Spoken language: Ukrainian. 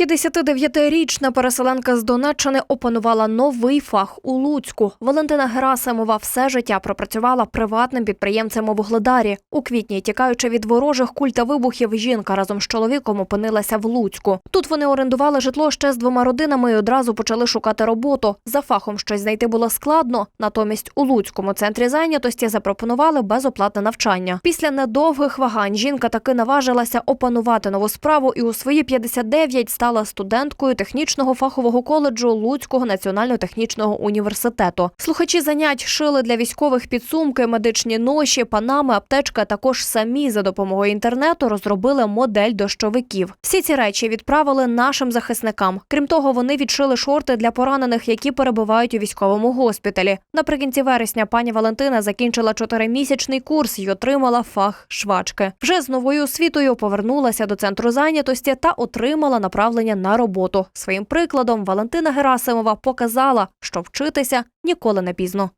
59-річна переселенка з Донеччини опанувала новий фах у Луцьку. Валентина Герасимова все життя пропрацювала приватним підприємцем у Вугледарі. У квітні, тікаючи від ворожих куль та вибухів, жінка разом з чоловіком опинилася в Луцьку. Тут вони орендували житло ще з двома родинами і одразу почали шукати роботу. За фахом щось знайти було складно. Натомість у Луцькому центрі зайнятості запропонували безоплатне навчання. Після недовгих вагань жінка таки наважилася опанувати нову справу і у свої 59 стала студенткою технічного фахового коледжу Луцького національно-технічного університету. Слухачі занять шили для військових підсумки, медичні ноші, панами, аптечка. Також самі за допомогою інтернету розробили модель дощовиків. Всі ці речі відправили нашим захисникам. Крім того, вони відшили шорти для поранених, які перебувають у військовому госпіталі. Наприкінці вересня пані Валентина закінчила чотиримісячний курс і отримала фах швачки. Вже з новою освітою повернулася до центру зайнятості та отримала направлення на роботу. Своїм прикладом Валентина Герасимова показала, що вчитися ніколи не пізно.